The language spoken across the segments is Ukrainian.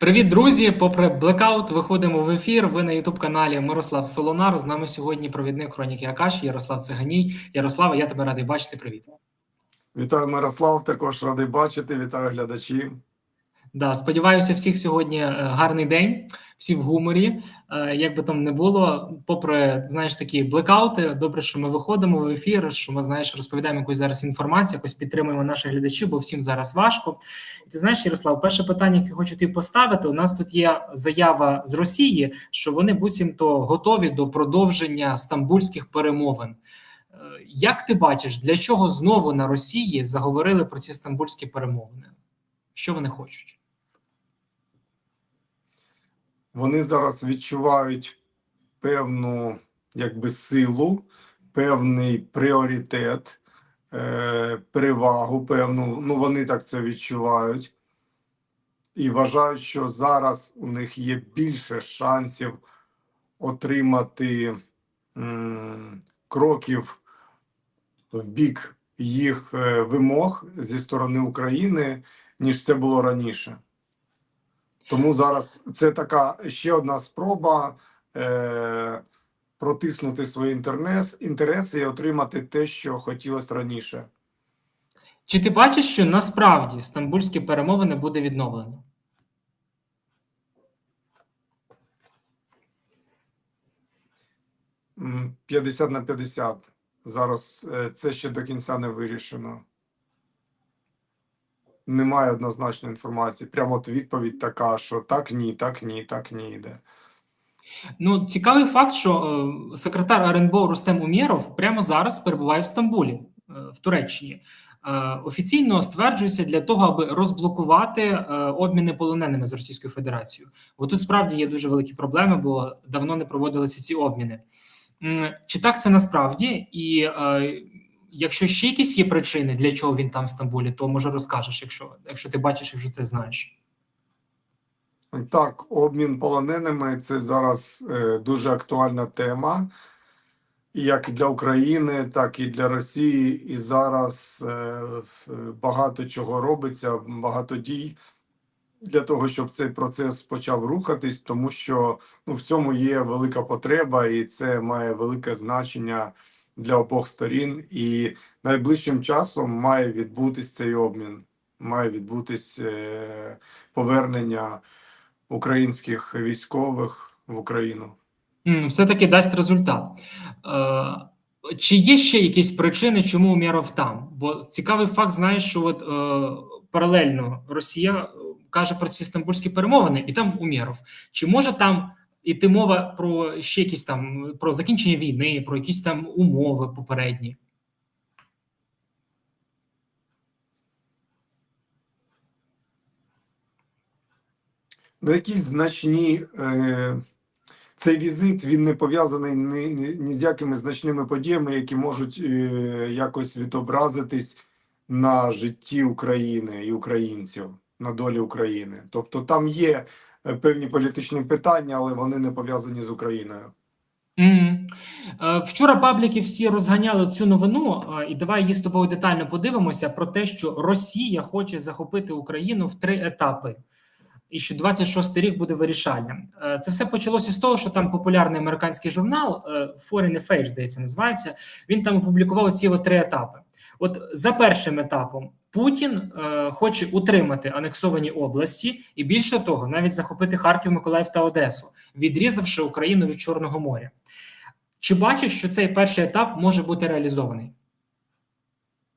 Привіт, друзі! Попри блекаут, виходимо в ефір. Ви на Ютуб каналі Мирослав Солонар. З нами сьогодні провідник хроніки Акаш Ярослав Циганій. Ярослава, я тебе радий бачити. Привіт. Вітаю Мирослав, також радий бачити. Вітаю глядачів. Да, сподіваюся, всіх сьогодні е, гарний день, всі в гуморі. Е, Як би там не було, попри знаєш такі блекаути, добре, що ми виходимо в ефір, що ми знаєш, розповідаємо якусь зараз інформацію, якось підтримуємо наших глядачів, бо всім зараз важко. І ти знаєш, Ярослав, перше питання, яке хочу тобі поставити. У нас тут є заява з Росії, що вони буцімто готові до продовження стамбульських перемовин. Е, Як ти бачиш, для чого знову на Росії заговорили про ці стамбульські перемовини? Що вони хочуть? Вони зараз відчувають певну якби силу, певний пріоритет, е, перевагу певну. Ну вони так це відчувають. І вважають, що зараз у них є більше шансів отримати м, кроків в бік їх е, вимог зі сторони України, ніж це було раніше. Тому зараз це така ще одна спроба е, протиснути свої інтернес, інтереси і отримати те, що хотілося раніше. Чи ти бачиш, що насправді стамбульські перемовини буде відновлено? М, 50 на 50. Зараз е, це ще до кінця не вирішено. Немає однозначної інформації. Прямо от відповідь така, що так, ні, так, ні, так, ні йде. Ну, цікавий факт, що е, секретар РНБО Рустем Умєров прямо зараз перебуває в Стамбулі, е, в Туреччині. Е, офіційно стверджується для того, аби розблокувати е, обміни полоненими з Російською Федерацією. Бо тут справді є дуже великі проблеми, бо давно не проводилися ці обміни. Чи так це насправді? І е, якщо ще якісь є причини, для чого він там в Стамбулі, то може розкажеш, якщо, якщо ти бачиш, якщо ти знаєш. Так, обмін полоненими це зараз е, дуже актуальна тема, як для України, так і для Росії. І зараз е, багато чого робиться, багато дій для того, щоб цей процес почав рухатись, тому що ну, в цьому є велика потреба, і це має велике значення для обох сторін. І найближчим часом має відбутись цей обмін, має відбутись е, повернення українських військових в Україну. Все-таки дасть результат. Е, чи є ще якісь причини, чому Умєров там? Бо цікавий факт, знаєш, що от е, паралельно Росія е, каже про ці стамбульські перемовини, і там Умєров. Чи може там іти мова про ще якісь там про закінчення війни, про якісь там умови попередні? Ну, якісь значні е, цей візит він не пов'язаний ні, ні, з якими значними подіями, які можуть е, якось відобразитись на житті України і українців, на долі України. Тобто там є певні політичні питання, але вони не пов'язані з Україною. Е, Вчора пабліки всі розганяли цю новину, е, і давай її з тобою детально подивимося про те, що Росія хоче захопити Україну в три етапи, і що 26-й рік буде вирішальним. Е, Це все почалося з того, що там популярний американський журнал е, Foreign Affairs, здається, називається. Він там опублікував ці три етапи. От за першим етапом Путін е, хоче утримати анексовані області, і більше того, навіть захопити Харків, Миколаїв та Одесу, відрізавши Україну від Чорного моря. Чи бачиш, що цей перший етап може бути реалізований?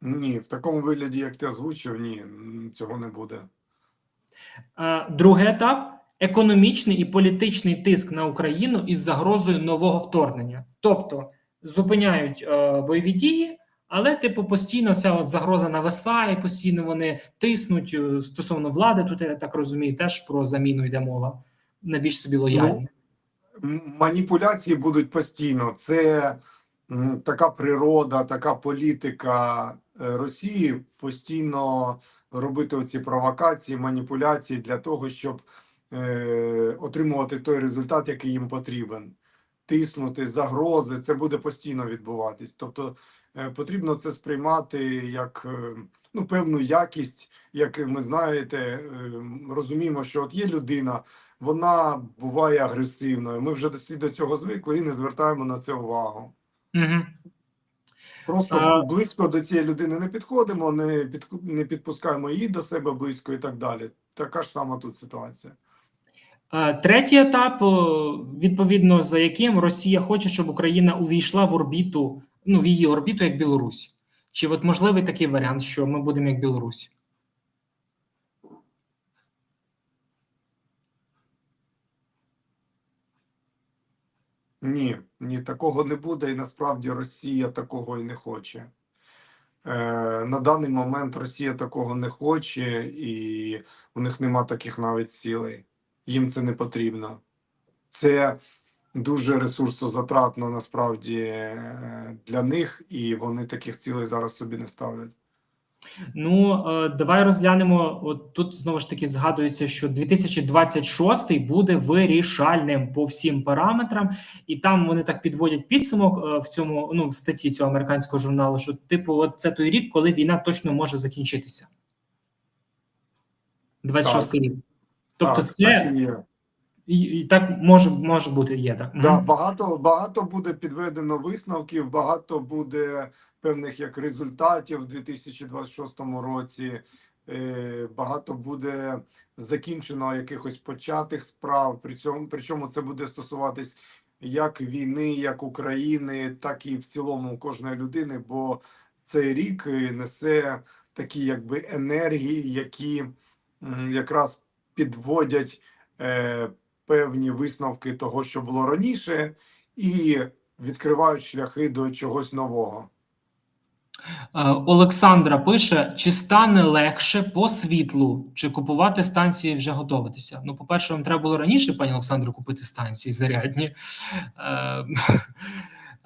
Ні, в такому вигляді, як ти озвучив, ні, цього не буде. Е, Другий етап економічний і політичний тиск на Україну із загрозою нового вторгнення. Тобто зупиняють е, бойові дії, але типу постійно ця от загроза нависає, постійно вони тиснуть е, стосовно влади. Тут я так розумію, теж про заміну йде мова на більш собі лояльні. М- маніпуляції будуть постійно. Це м, така природа, така політика е, Росії постійно робити оці провокації, маніпуляції для того, щоб е, отримувати той результат, який їм потрібен. Тиснути загрози, це буде постійно відбуватись. Тобто потрібно це сприймати як е, ну, певну якість, як ми знаєте, е, розуміємо, що от є людина, вона буває агресивною. Ми вже всі до цього звикли і не звертаємо на це увагу. Угу. Просто А- близько до цієї людини не підходимо, не під, не підпускаємо її до себе близько і так далі. Така ж сама тут ситуація. Е, Третій етап, відповідно за яким Росія хоче, щоб Україна увійшла в орбіту, ну в її орбіту як Білорусь. Чи от можливий такий варіант, що ми будемо як Білорусь? Ні, ні, такого не буде, і насправді Росія такого і не хоче. Е, на даний момент Росія такого не хоче, і у них нема таких навіть цілей. Їм це не потрібно. Це дуже ресурсозатратно насправді е, для них, і вони таких цілей зараз собі не ставлять. Ну е, давай розглянемо. От тут знову ж таки згадується, що 2026 буде вирішальним по всім параметрам, і там вони так підводять підсумок е, в цьому ну в статті цього американського журналу, що типу, от це той рік, коли війна точно може закінчитися. 26 рік. Тобто, Так, це так і і, так може може бути. Є так. Да, багато, багато буде підведено висновків, багато буде певних як результатів у 2026 році. Е, багато буде закінчено якихось початих справ. При цьому причому це буде стосуватись як війни, як України, так і в цілому кожної людини. Бо цей рік е, несе такі якби енергії, які якраз підводять. Певні висновки того, що було раніше, і відкривають шляхи до чогось нового. Е, Олександра пише: чи стане легше по світлу, чи купувати станції вже готуватися? Ну, по-перше, вам треба було раніше, пані Олександро, купити станції зарядні. Е,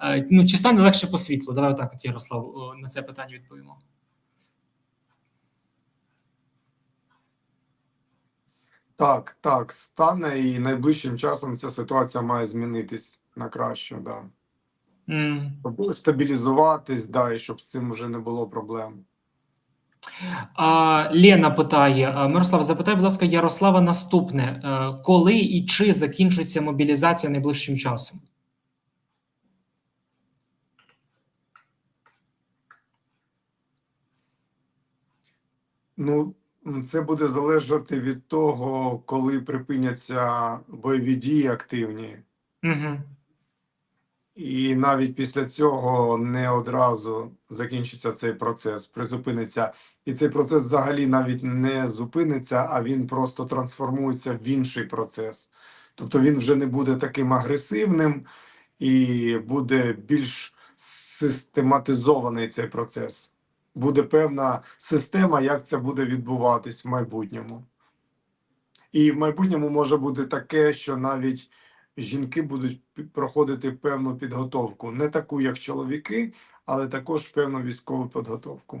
е, ну, чи стане легше по світлу? Давай отак, от, Ярослав, на це питання відповімо. Так, так, стане і найближчим часом ця ситуація має змінитись на краще, да. Щоб стабілізуватись, да, і щоб з цим вже не було проблем. А, Лена питає: Мирослав, запитай, будь ласка, Ярослава наступне: Е, коли і чи закінчиться мобілізація найближчим часом? Ну, це буде залежати від того, коли припиняться бойові дії активні. Угу. І навіть після цього не одразу закінчиться цей процес, призупиниться. І цей процес взагалі навіть не зупиниться, а він просто трансформується в інший процес. Тобто він вже не буде таким агресивним і буде більш систематизований цей процес. Буде певна система, як це буде відбуватись в майбутньому. І в майбутньому може бути таке, що навіть жінки будуть проходити певну підготовку, не таку, як чоловіки, але також певну військову підготовку.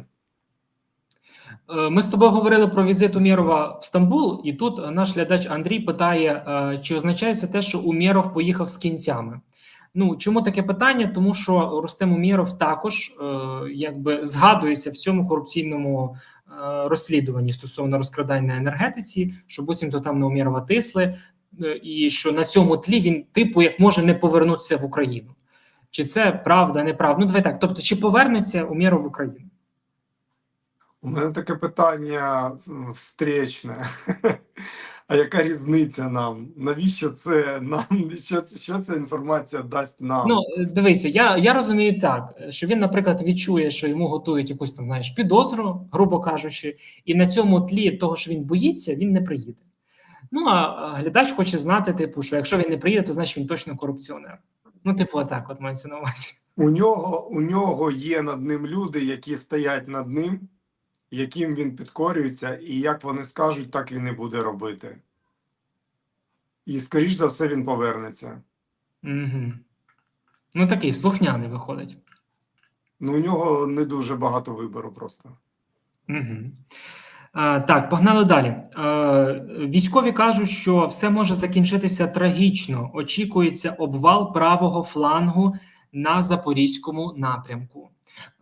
Е, Ми з тобою говорили про візит Умєрова в Стамбул, і тут наш глядач Андрій питає, е, чи означає це те, що Умєров поїхав з кінцями? Ну чому таке питання? Тому що Рустем Умєров також е, якби згадується в цьому корупційному е, розслідуванні стосовно розкрадань на енергетиці, що буцімто там на Умєрова тисли, е, і що на цьому тлі він, типу, як може не повернутися в Україну. Чи це правда, неправда? Ну, давай так. Тобто, чи повернеться Умєров в Україну? У мене таке питання м, встречне. А яка різниця нам? Навіщо це нам? Що, це- що ця інформація дасть нам? Ну, е, дивися, я, я розумію так, що він, наприклад, відчує, що йому готують якусь там, знаєш, підозру, грубо кажучи, і на цьому тлі того, що він боїться, він не приїде. Ну а глядач хоче знати, типу, що якщо він не приїде, то значить він точно корупціонер. Ну, типу, отак, от мається на увазі. У нього, у нього є над ним люди, які стоять над ним, яким він підкорюється, і як вони скажуть, так він і буде робити. І, скоріш за все, він повернеться. Угу. Ну, такий слухняний виходить. Ну, у нього не дуже багато вибору просто. Угу. А, так, погнали далі. Е, військові кажуть, що все може закінчитися трагічно. Очікується обвал правого флангу на запорізькому напрямку.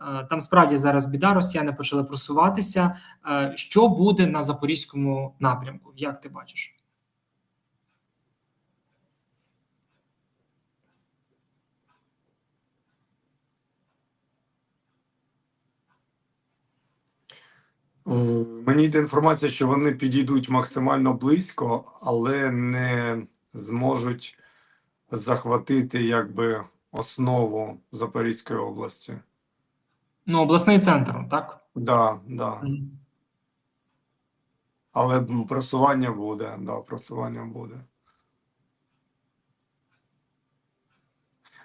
Е, Там справді зараз біда, росіяни почали просуватися. Е, Що буде на запорізькому напрямку? Як ти бачиш? Е, Мені йде інформація, що вони підійдуть максимально близько, але не зможуть захватити якби основу Запорізької області. Ну, обласний центр, так? Да, да. Але просування буде, да, просування буде.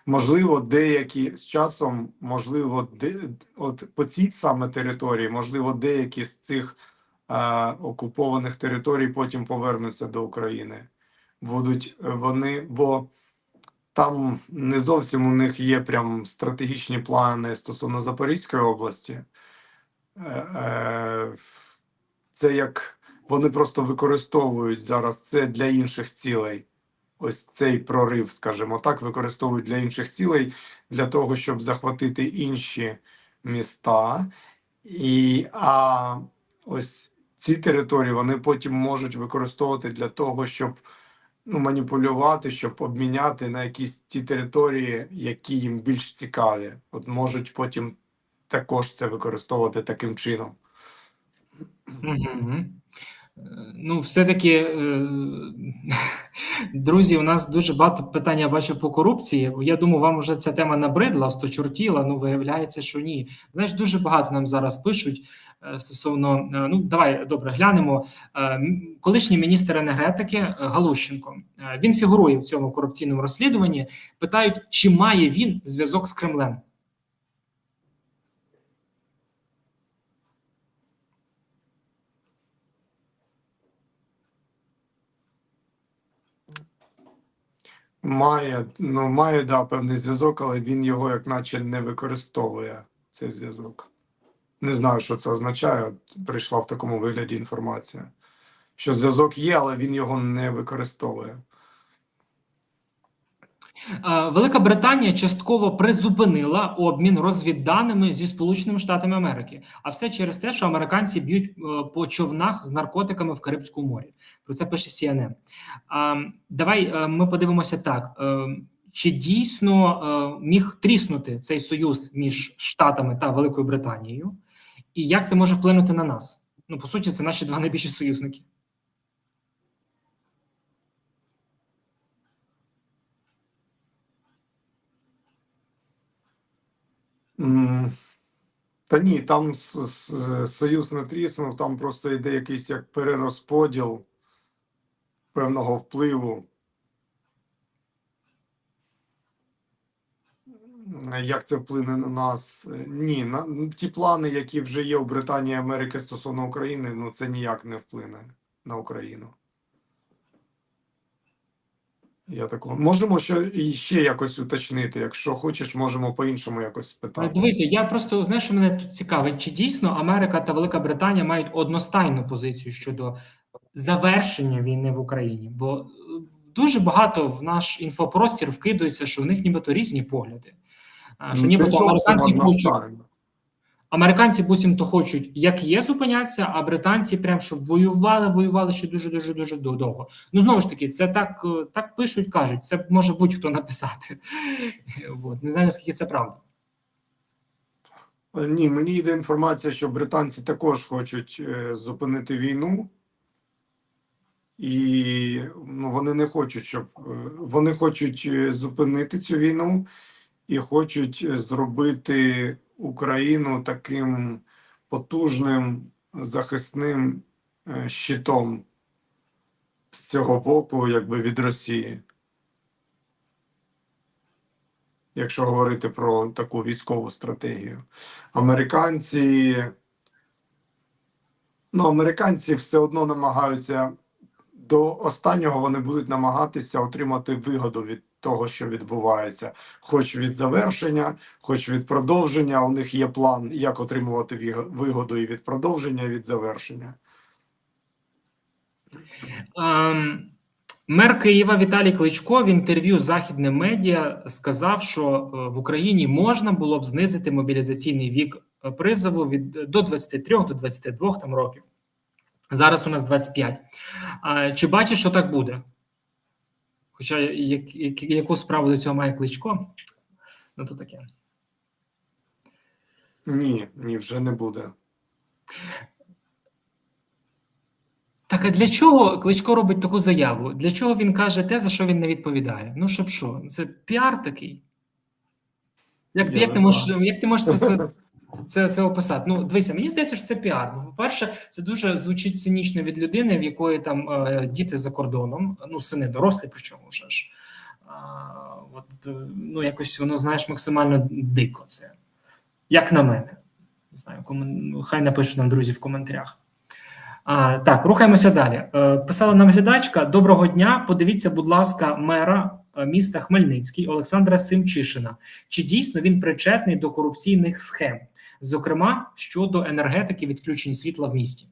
Можливо, деякі з часом, можливо, де, от по цій саме території, можливо, деякі з цих е, окупованих територій потім повернуться до України. Будуть е, вони, бо там не зовсім у них є прям стратегічні плани стосовно Запорізької області. Е, е, це як вони просто використовують зараз це для інших цілей. Ось цей прорив, скажімо так, використовують для інших цілей, для того, щоб захватити інші міста. І а ось ці території вони потім можуть використовувати для того, щоб ну, маніпулювати, щоб обміняти на якісь ті території, які їм більш цікаві. От можуть потім також це використовувати таким чином. Ну, все-таки, е, друзі, у нас дуже багато питань я бачу по корупції. Я думаю, вам вже ця тема набридла, осточортіла. Ну, виявляється, що ні. Знаєш, дуже багато нам зараз пишуть стосовно. е, Ну, давай добре глянемо. Е, Колишній міністр енергетики е, Галущенко. е, Він фігурує в цьому корупційному розслідуванні. Питають, чи має він зв'язок з Кремлем. Має, ну, має, да, певний зв'язок, але він його як наче не використовує, цей зв'язок. Не знаю, що це означає. Прийшла в такому вигляді інформація. Що зв'язок є, але він його не використовує. Е, Велика Британія частково призупинила обмін розвідданими зі Сполученими Штатами Америки, а все через те, що американці б'ють е, по човнах з наркотиками в Карибському морі. Про це пише CNN. Давай е, ми подивимося так: чи дійсно міг тріснути цей союз між Штатами та Великою Британією, і як це може вплинути на нас? Ну, по суті, це наші два найбільші союзники. Та ні, там союз не тріснув, там просто йде якийсь як перерозподіл певного впливу. Як це вплине на нас? Е, Ні, на ті плани, які вже є у Британії і Америки стосовно України, ну це ніяк не вплине на Україну. Я такого. Можемо ще, ще якось уточнити. Якщо хочеш, можемо по-іншому якось Е, спитати. Дивися, я просто знаєш, що мене тут цікавить, чи дійсно Америка та Велика Британія мають одностайну позицію щодо завершення війни в Україні? Бо е, дуже багато в наш інфопростір вкидується, що в них нібито різні погляди. Що Не нібито американці хочуть, американці буцімто хочуть, як є, зупинятися, а британці прям щоб воювали, воювали ще дуже дуже дуже довго. Ну знову ж таки, це так, е, так пишуть, кажуть. Це може будь-хто написати. От. Не знаю наскільки це правда. Е, Ні, мені йде інформація, що британці також хочуть е, зупинити війну, і ну, вони не хочуть, щоб вони хочуть зупинити цю війну і хочуть зробити Україну таким потужним захисним е, щитом з цього боку, якби від Росії. Якщо говорити про таку військову стратегію. Американці. Ну, американці все одно намагаються до останнього вони будуть намагатися отримати вигоду від того, що відбувається, хоч від завершення, хоч від продовження. У них є план, як отримувати вигоду і від продовження, і від завершення. Ем, Мер Києва Віталій Кличко в інтерв'ю західним медіа сказав, що е, в Україні можна було б знизити мобілізаційний вік е, призову від до 23 до 22 там років. Зараз у нас 25. А, Чи бачиш, що так буде? Хоча як, як, яку справу до цього має Кличко? Ну, то таке. Ні, ні, вже не буде. Так, а для чого Кличко робить таку заяву? Для чого він каже те, за що він не відповідає? Ну, щоб що? Це піар такий? Як, як, ти, можеш, як ти можеш це, це, це, описати? Ну, дивися, мені здається, що це піар. Бо, по-перше, це дуже звучить цинічно від людини, в якої там е, діти за кордоном, ну, сини дорослі, причому вже ж. А, от, е, ну, якось воно, знаєш, максимально дико це. Як на мене. Не знаю, комен... хай напишуть нам друзі в коментарях. А, так, рухаємося далі. Е, писала нам глядачка: Доброго дня. Подивіться, будь ласка, мера е, міста Хмельницький Олександра Симчишина. Чи дійсно він причетний до корупційних схем, зокрема щодо енергетики відключень світла в місті?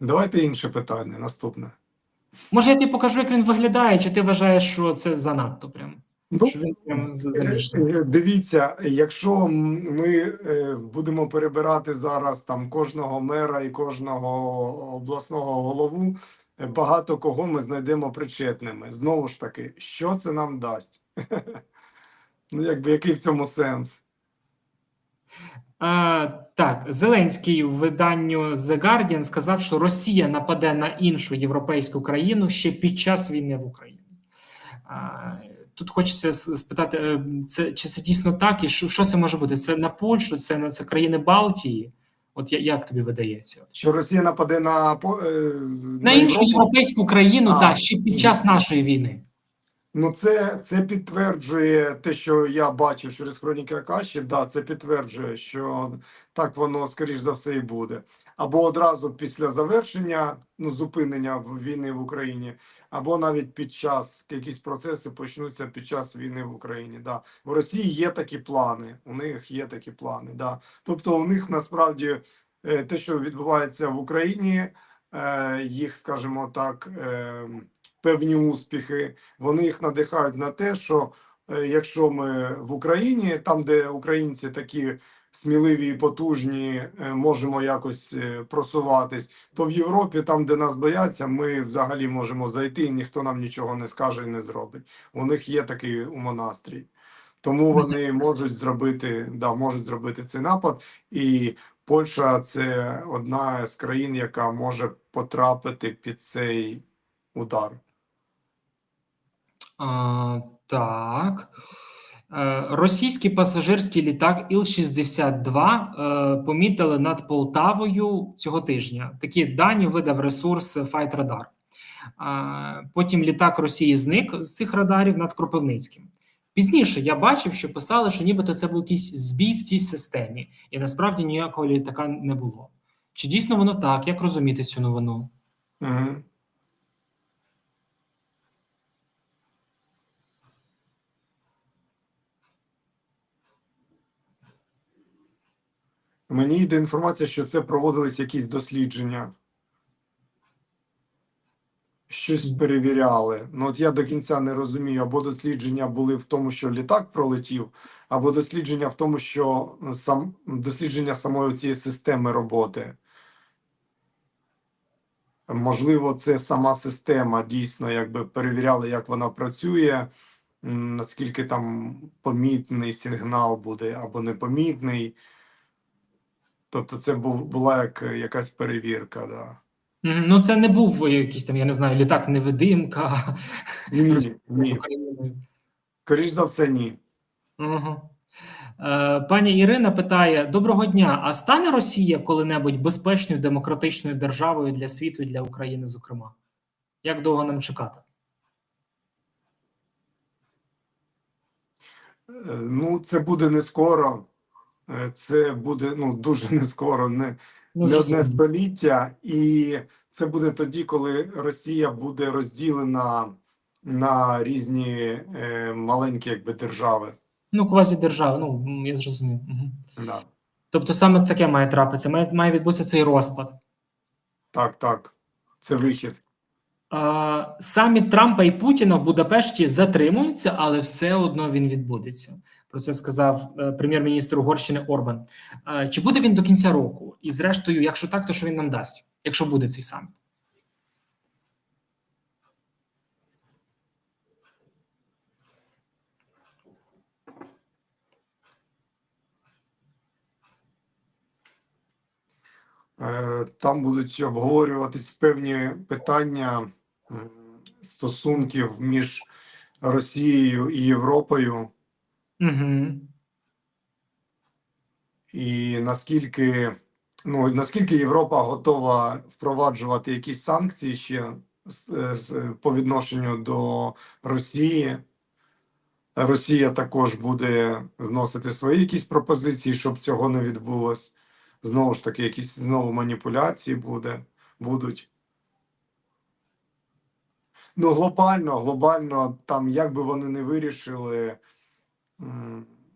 Давайте інше питання. Наступне. Може, я тобі покажу, як він виглядає, чи ти вважаєш, що це занадто прям? Ну, Що він Е, е, Дивіться, якщо ми е, будемо перебирати зараз там кожного мера і кожного обласного голову, багато кого ми знайдемо причетними. Знову ж таки, що це нам дасть? Ну, якби який в цьому сенс? А, так, Зеленський в виданню The Guardian сказав, що Росія нападе на іншу європейську країну ще під час війни в Україні. А, тут хочеться спитати, е, це, чи це дійсно так, і що, що це може бути? Це на Польщу, це на це країни Балтії? От я- як тобі видається? Що Росія нападе на, по- е, На іншу європейську країну, А, так, ще під час нашої війни. Ну, це, це підтверджує те, що я бачив через хроніки Акаші. Да, це підтверджує, що так воно, скоріш за все, і буде. Або одразу після завершення, ну, зупинення війни в Україні, або навіть під час якісь процеси почнуться під час війни в Україні. Да. В Росії є такі плани. У них є такі плани. Да. Тобто, у них насправді е, те, що відбувається в Україні, е, їх, скажімо так, е, певні успіхи вони їх надихають на те, що якщо ми в Україні, там де українці такі сміливі і потужні, е, можемо якось е, просуватись, то в Європі, там де нас бояться, ми взагалі можемо зайти, і ніхто нам нічого не скаже і не зробить. У них є такий умонастрій. Тому вони можуть зробити, да, можуть зробити цей напад, і Польща це одна з країн, яка може потрапити під цей удар. А, так. Е, Російський пасажирський літак Іл-62 е, помітили над Полтавою цього тижня. Такі дані видав ресурс Fight Radar. Потім літак Росії зник з цих радарів над Кропивницьким. Пізніше я бачив, що писали, що нібито це був якийсь збій в цій системі, і насправді ніякого літака не було. Чи дійсно воно так? Як розуміти цю новину? Угу. Мені йде інформація, що це проводились якісь дослідження. Щось перевіряли. Ну, от я до кінця не розумію, або дослідження були в тому, що літак пролетів, або дослідження в тому, що ну, сам дослідження самої цієї системи роботи. Можливо, це сама система дійсно якби перевіряли, як вона працює, наскільки там помітний сигнал буде або непомітний. Тобто, це був, була як якась перевірка, да. Ну, це не був якийсь там, я не знаю, літак-невидимка. Ні, ні. Україною. Скоріш за все, ні. Угу. Е, пані Ірина питає: Доброго дня! А стане Росія коли-небудь безпечною демократичною державою для світу і для України, зокрема? Як довго нам чекати? Е, Ну, це буде не скоро. Е, Це буде ну, дуже не скоро, не, Ну, не одне століття, і це буде тоді, коли Росія буде розділена на різні е, маленькі якби держави. ну квазідержава, ну я зрозумів. Угу. Да. Тобто саме таке має трапитися, має, має відбутися цей розпад. Так, так. Це вихід. Е, Саміт Трампа і Путіна в Будапешті затримуються, але все одно він відбудеться. Про це сказав е, прем'єр-міністр Угорщини Орбан. Е, Чи буде він до кінця року? І зрештою, якщо так, то що він нам дасть, якщо буде цей саміт? Е, Там будуть обговорюватись певні питання стосунків між Росією і Європою, Угу. і наскільки, ну, наскільки Європа готова впроваджувати якісь санкції ще по відношенню до Росії. Росія також буде вносити свої якісь пропозиції, щоб цього не відбулось. Знову ж таки, якісь знову маніпуляції буде, будуть. Ну, глобально, глобально, там, як би вони не вирішили,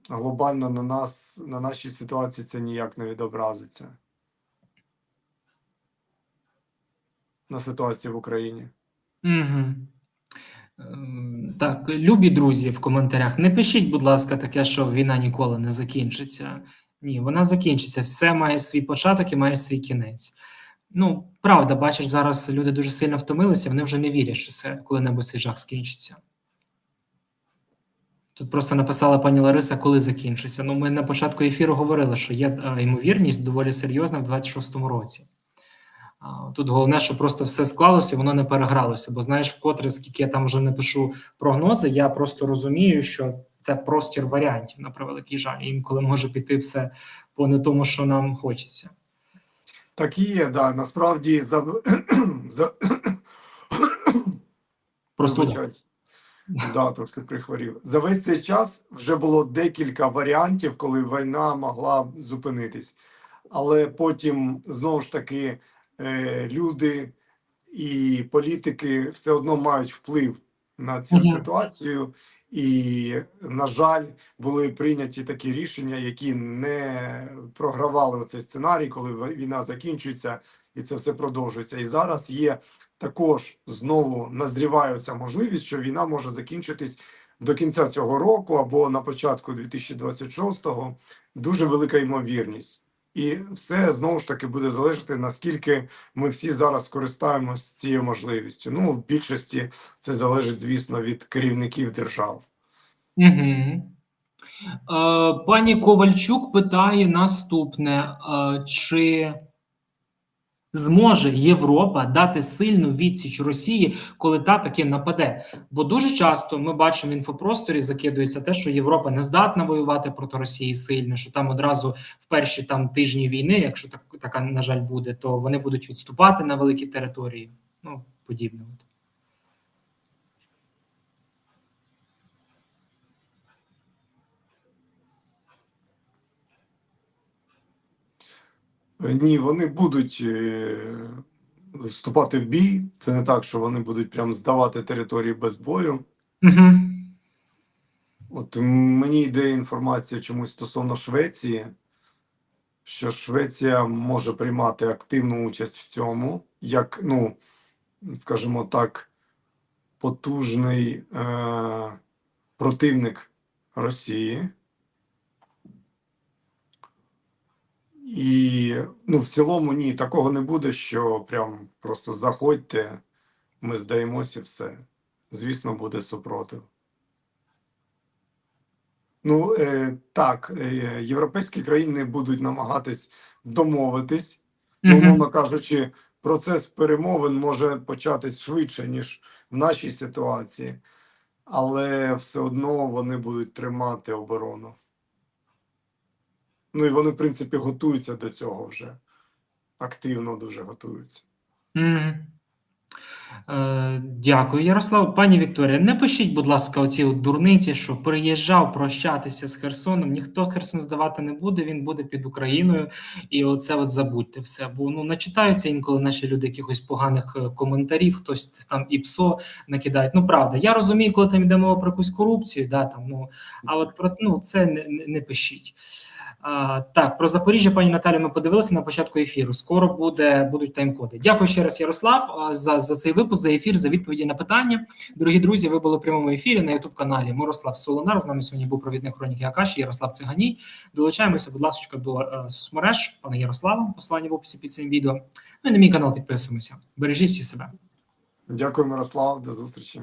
глобально на нас, на нашій ситуації це ніяк не відобразиться. На ситуації в Україні. Угу. Так, любі друзі в коментарях, не пишіть, будь ласка, таке, що війна ніколи не закінчиться. Ні, вона закінчиться. Все має свій початок і має свій кінець. Ну, правда, бачиш, зараз люди дуже сильно втомилися, вони вже не вірять, що це коли-небудь цей жах скінчиться. Тут просто написала пані Лариса, коли закінчиться. Ну, ми на початку ефіру говорили, що є е, ймовірність доволі серйозна в 26-му році. Тут головне, що просто все склалося, воно не перегралося. Бо знаєш, вкотре, скільки я там вже не пишу прогнози, я просто розумію, що це простір варіантів на превеликий жаль. І Інколи може піти все по не тому, що нам хочеться. Так і є, да. Насправді за, Просто. Да, трошки прихворів. За весь цей час вже було декілька варіантів, коли війна могла б зупинитись. Але потім знову ж таки е, люди і політики все одно мають вплив на цю Мгм. ситуацію. І, на жаль, були прийняті такі рішення, які не програвали цей сценарій, коли війна закінчується і це все продовжується. І зараз є також знову назріває ця можливість, що війна може закінчитись до кінця цього року або на початку 2026-го. Дуже велика ймовірність. І все знову ж таки буде залежати, наскільки ми всі зараз скористаємось цією можливістю. Ну, в більшості це залежить, звісно, від керівників держав. Угу. Пані Ковальчук питає наступне: е, чи зможе Європа дати сильну відсіч Росії, коли та таки нападе? Бо дуже часто ми бачимо в інфопросторі, закидується те, що Європа не здатна воювати проти Росії сильно, що там одразу в перші там тижні війни, якщо так така на жаль буде, то вони будуть відступати на великі території. Ну подібне. Ні, вони будуть е, вступати в бій. Це не так, що вони будуть прям здавати території без бою. Угу. От мені йде інформація чомусь стосовно Швеції, що Швеція може приймати активну участь в цьому, як, ну, скажімо так, потужний е- противник Росії. І ну, в цілому ні, такого не буде, що прям просто заходьте, ми здаємося і все. Звісно, буде супротив. Ну е, так, е, європейські країни будуть намагатись домовитись. Ну, умовно кажучи, процес перемовин може початись швидше, ніж в нашій ситуації, але все одно вони будуть тримати оборону. Ну і вони, в принципі, готуються до цього вже. Активно дуже готуються. Мгм. Е, Дякую, Ярослав. Пані Вікторія, не пишіть, будь ласка, оці от дурниці, що приїжджав прощатися з Херсоном. Ніхто Херсон здавати не буде, він буде під Україною. І оце от забудьте все. Бо ну начитаються інколи наші люди якихось поганих е, коментарів, хтось там і псо накидають. Ну правда, я розумію, коли там йде мова про якусь корупцію, да там ну а от про ну це не, не пишіть. А, так, про Запоріжжя, пані Наталі, ми подивилися на початку ефіру. Скоро буде будуть тайм-коди. Дякую ще раз, Ярослав, за, за цей випуск, за ефір, за відповіді на питання. Дорогі друзі, ви були в прямому ефірі на Ютуб каналі Мирослав Солонар. З нами сьогодні був провідник хроніки Акаші, Ярослав Циганій. Долучаємося, будь ласка, до е, соцмереж пана Ярослава. Посилання в описі під цим відео. Ну і на мій канал підписуємося. Бережіть всі себе. Дякую, Мирослав, до зустрічі.